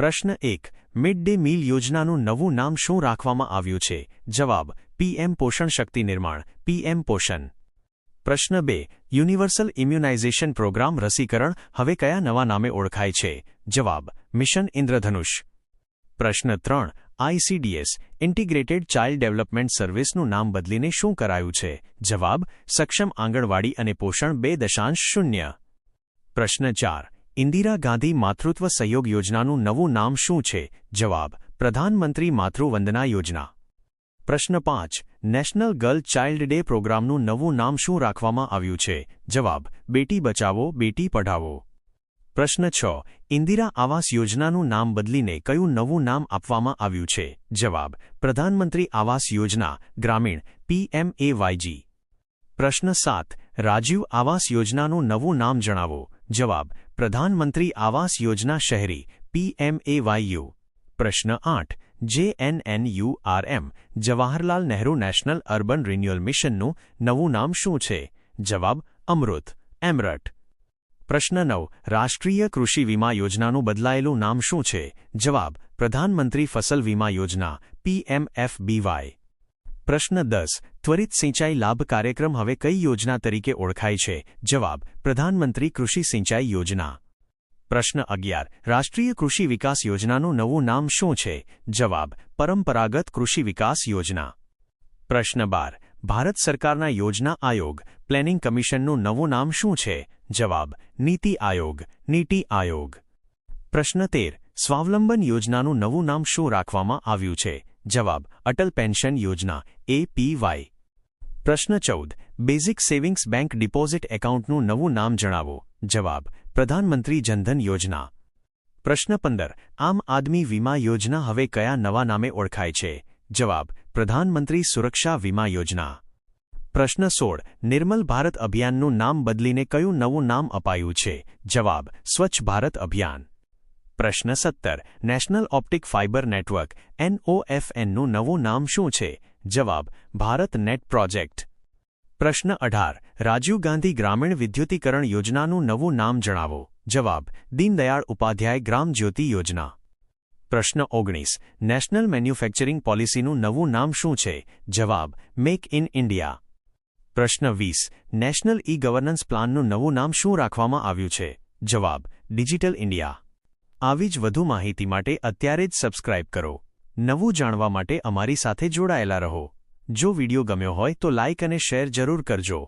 પ્રશ્ન એક, mid day meal યોજનાનું નવું નામ શું રાખવામાં આવ્યું છે? જવાબ પીએમ પોષણ શક્તિ નિર્માણ પીએમ પોષણ. પ્રશ્ન બે, યુનિવર્સલ ઇમ્યુનાઇઝેશન પ્રોગ્રામ રસીકરણ હવે કયા નવા નામે ઓળખાય છે? જવાબ, મિશન ઇન્દ્રધનુષ. પ્રશ્ન ત્રણ આઈસીડીએસ ઇન્ટિગ્રેટેડ ચાઇલ્ડ ડેવલપમેન્ટ સર્વિસનું નામ બદલીને શું કરાયું છે? જવાબ, સક્ષમ આંગણવાડી અને પોષણ બે દશાંશ શૂન્ય. પ્રશ્ન ચાર ઇન્દિરા ગાંધી માતૃત્વ સહયોગ યોજનાનું નવું નામ શું છે? જવાબ, પ્રધાનમંત્રી માતૃવંદના યોજના. પ્રશ્ન પાંચ, નેશનલ ગર્લ ચાઇલ્ડ ડે પ્રોગ્રામનું નવું નામ શું રાખવામાં આવ્યું છે? જવાબ, બેટી બચાવો, બેટી પઢાવો. પ્રશ્ન છ, ઇન્દિરા આવાસ યોજનાનું નામ બદલીને કયું નવું નામ આપવામાં આવ્યું છે? જવાબ, પ્રધાનમંત્રી આવાસ યોજના, ગ્રામીણ પીએમએવાયજી પ્રશ્ન સાત, રાજીવ આવાસ યોજનાનું નવું નામ જણાવો. જવાબ, પ્રધાનમંત્રી આવાસ યોજના શહેરી પીએમએવાયયુ પ્રશ્ન આઠ JNNURM Jawaharlal Nehru national urban renewal મિશનનું નવું નામ શું છે? જવાબ, અમૃત, એમરટ. પ્રશ્ન નવ, રાષ્ટ્રીય કૃષિ વીમા યોજનાનું બદલાયેલું નામ શું છે? જવાબ, પ્રધાનમંત્રી ફસલ વીમા યોજના પીએમએફબીવાય પ્રશ્ન દસ, ત્વરિત સિંચાઈ લાભ કાર્યક્રમ હવે કઈ યોજના તરીકે ઓળખાય છે? જવાબ, પ્રધાનમંત્રી કૃષિ સિંચાઈ યોજના. પ્રશ્ન અગિયાર, રાષ્ટ્રીય કૃષિ વિકાસ યોજનાનું નવું નામ શું છે? જવાબ, પરંપરાગત કૃષિ વિકાસ યોજના. પ્રશ્ન બાર, ભારત સરકારના યોજના આયોગ, પ્લેનિંગ કમિશનનું નવું નામ શું છે? જવાબ, નીતિ આયોગ નીતિ આયોગ. પ્રશ્ન તેર, સ્વાવલંબન યોજનાનું નવું નામ શું રાખવામાં આવ્યું છે? જવાબ, અટલ પેન્શન યોજના એપીવાય પ્રશ્ન ચૌદ, બેઝિક સેવિંગ્સ બેંક ડિપોઝિટ એકાઉન્ટનું નવું નામ જણાવો. જવાબ, પ્રધાનમંત્રી જનધન યોજના. પ્રશ્ન પંદર, આમ આદમી વીમા યોજના હવે કયા નવા નામે ઓળખાય છે? જવાબ, પ્રધાનમંત્રી સુરક્ષા વીમા યોજના. પ્રશ્ન સોળ, નિર્મલ ભારત અભિયાનનું નામ બદલીને કયું નવું નામ અપાયું છે? જવાબ, સ્વચ્છ ભારત અભિયાન. પ્રશ્ન સત્તર. નેશનલ ઓપ્ટિક ફાઇબર નેટવર્ક એનઓએફએનનું નવું નામ શું છે? જવાબ, ભારત નેટ પ્રોજેક્ટ. પ્રશ્ન અઢાર. રાજીવ ગાંધી ગ્રામીણ વિદ્યુતીકરણ યોજનાનું નવું નામ જણાવો. જવાબ, દીનદયાળ ઉપાધ્યાય ગ્રામ જ્યોતિ યોજના. પ્રશ્ન ઓગણીસ. નેશનલ મેન્યુફેક્ચરિંગ પોલિસીનું નવું નામ શું છે? જવાબ મેક ઇન ઇન્ડિયા પ્રશ્ન વીસ. નેશનલ ઈ ગવર્નન્સ પ્લાનનું નવું નામ શું રાખવામાં આવ્યું છે? જવાબ ડિજિટલ ઇન્ડિયા આવી જ વધુ માહિતી માટે અત્યારે જ સબસ્ક્રાઇબ કરો. નવું જાણવા માટે અમારી સાથે જોડાયેલા રહો. જો વિડિયો ગમ્યો હોય તો લાઇક અને શેર જરૂર કરજો.